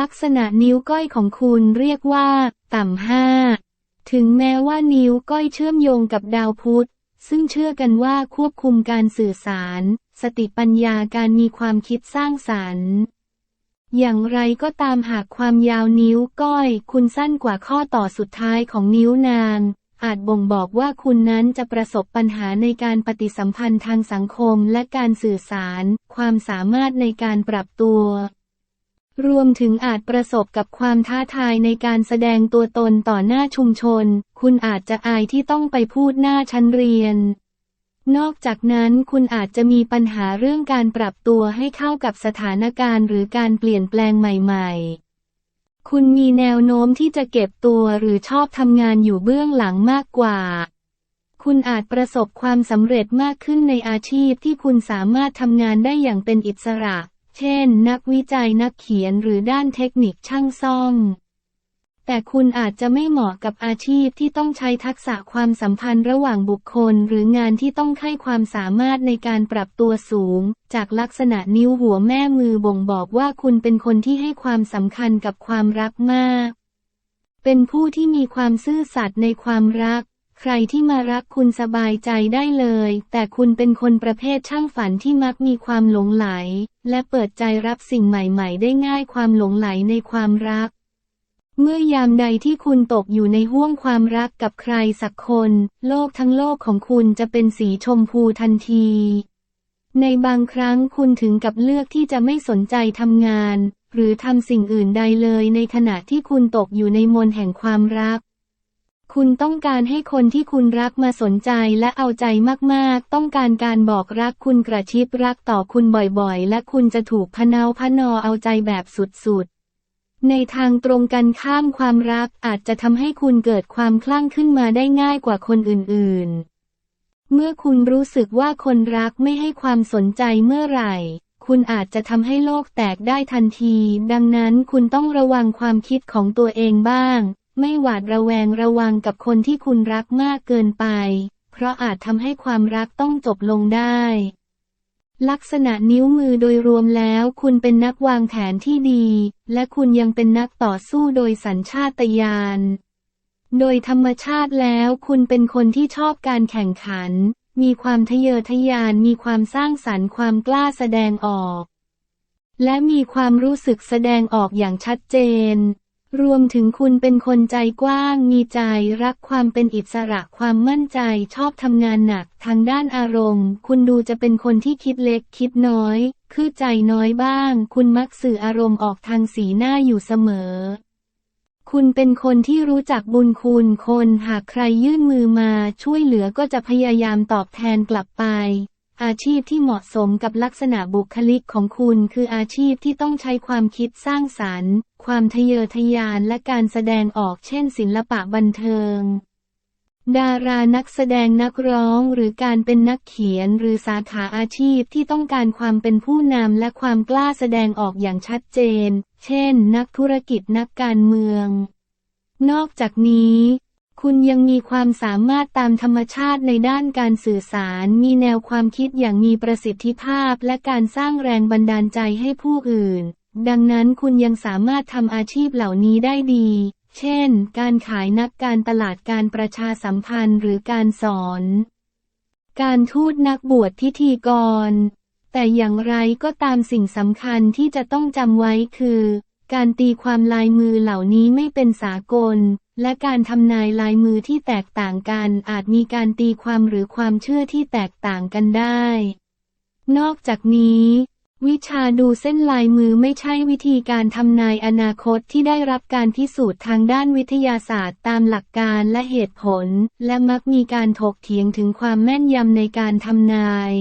ลักษณะนิ้วก้อยของคุณเรียกว่า ต่ำห้า ถึงแม้ว่านิ้วก้อยเชื่อมโยงกับดาวพุธ ซึ่งเชื่อกันว่าควบคุมการสื่อสาร สติปัญญาการมีความคิดสร้างสรรค์ อย่างไรก็ตามหากความยาวนิ้วก้อย คุณสั้นกว่าข้อต่อสุดท้ายของนิ้วนาง อาจบ่งบอกว่าคุณนั้นจะประสบปัญหาในการปฏิสัมพันธ์ทางสังคมและการสื่อสาร ความสามารถในการปรับตัว รวมถึงอาจประสบกับความท้าทายในการแสดงตัวตนต่อหน้าชุมชน คุณอาจจะอายที่ต้องไปพูดหน้าชั้นเรียน นอกจากนั้นคุณอาจจะมีปัญหาเรื่องการปรับตัวให้เข้ากับสถานการณ์หรือการเปลี่ยนแปลงใหม่ ๆ คุณมีแนวโน้มที่จะเก็บตัวหรือชอบทำงานอยู่เบื้องหลังมากกว่าคุณอาจประสบความสำเร็จมากขึ้นในอาชีพที่คุณสามารถทำงานได้อย่างเป็นอิสระ เช่น นักวิจัยนักเขียนหรือด้านเทคนิคช่างซ่อม แต่คุณอาจจะไม่เหมาะกับอาชีพที่ต้องใช้ทักษะความสัมพันธ์ระหว่างบุคคล หรืองานที่ต้องให้ความสามารถในการปรับตัวสูง จากลักษณะนิ้วหัวแม่มือบ่งบอกว่าคุณเป็นคนที่ให้ความสำคัญกับความรักมาก เป็นผู้ที่มีความซื่อสัตย์ในความรัก ใครที่มารักคุณสบายใจได้เลย แต่คุณเป็นคนประเภทช่างฝันที่มักมีความหลงไหล และเปิดใจรับสิ่งใหม่ๆ ได้ง่ายความหลงไหลในความรัก เมื่อยามใดที่คุณตกอยู่ในห่วงความรักกับใครสักคน โลกทั้งโลกของคุณจะเป็นสีชมพูทันที ในบางครั้งคุณถึงกับเลือกที่จะไม่สนใจทำงาน หรือทำสิ่งอื่นใดเลยในขณะที่คุณตกอยู่ในมนแห่งความรัก คุณต้องการให้คนที่คุณรักมาสนใจและเอาใจมากๆ ต้องการการบอกรักคุณกระชิบรักต่อคุณบ่อยๆ และคุณจะถูกพเนาพนอเอาใจแบบสุดๆ ในทางตรงกันข้ามความรักอาจจะทำให้คุณเกิดความคลั่งขึ้นมาได้ง่ายกว่าคนอื่นๆ เมื่อคุณรู้สึกว่าคนรักไม่ให้ความสนใจเมื่อไหร่ คุณอาจจะทำให้โลกแตกได้ทันที ดังนั้นคุณต้องระวังความคิดของตัวเองบ้าง ไม่หวาดระแวงระวังกับคนที่คุณรักมากเกินไป เพราะอาจทำให้ความรักต้องจบลงได้ ลักษณะนิ้วมือโดยรวมแล้ว คุณเป็นนักวางแผนที่ดี และคุณยังเป็นนักต่อสู้โดยสัญชาตญาณ โดยธรรมชาติแล้วคุณเป็นคนที่ชอบการแข่งขัน มีความทะเยอทะยานมีความสร้างสรรค์ความกล้าแสดงออก และมีความรู้สึกแสดงออกอย่างชัดเจน รวมถึงคุณเป็นคนใจกว้าง มีใจรักความเป็นอิสระความมั่นใจชอบทำงานหนัก ทางด้านอารมณ์ คุณดูจะเป็นคนที่คิดเล็กคิดน้อย คือใจน้อยบ้าง คุณมักสื่ออารมณ์ออกทางสีหน้าอยู่เสมอ คุณเป็นคนที่รู้จักบุญคุณคนหากใครยื่นมือมาช่วยเหลือก็จะพยายามตอบแทนกลับไป อาชีพที่เหมาะสมกับลักษณะบุคลิกของคุณคืออาชีพที่ต้องใช้ความคิดสร้างสรรค์ ความทะเยอทะยานและการแสดงออกเช่นศิลปะบันเทิง ดารานักแสดงนักร้องหรือการเป็นนักเขียนหรือสาขาอาชีพที่ต้องการความเป็นผู้นำและความกล้าแสดงออกอย่างชัดเจน เช่น นักธุรกิจนักการเมือง นอกจากนี้ คุณยังมีความสามารถตามธรรมชาติในด้านการสื่อสาร มีแนวความคิดอย่างมีประสิทธิภาพและการสร้างแรงบันดาลใจให้ผู้อื่น ดังนั้นคุณยังสามารถทำอาชีพเหล่านี้ได้ดี เช่น การขายนักการตลาดการประชาสัมพันธ์หรือการสอน การทูตนักบวชพิธีกร แต่อย่างไรก็ตามสิ่งสำคัญที่จะต้องจำไว้คือ การตีความลายมือเหล่านี้ไม่เป็นสากล และการทำนายลายมือที่แตกต่างกัน อาจมีการตีความหรือความเชื่อที่แตกต่างกันได้ นอกจากนี้ วิชาดูเส้นลายมือไม่ใช่วิธีการทำนายอนาคตที่ได้รับการพิสูจน์ทางด้านวิทยาศาสตร์ตามหลักการและเหตุผล และมักมีการถกเถียงถึงความแม่นยำในการทำนาย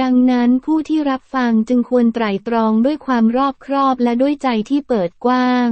ดังนั้นผู้ที่รับฟังจึงควรไตร่ตรองด้วยความรอบครอบและด้วยใจที่เปิดกว้าง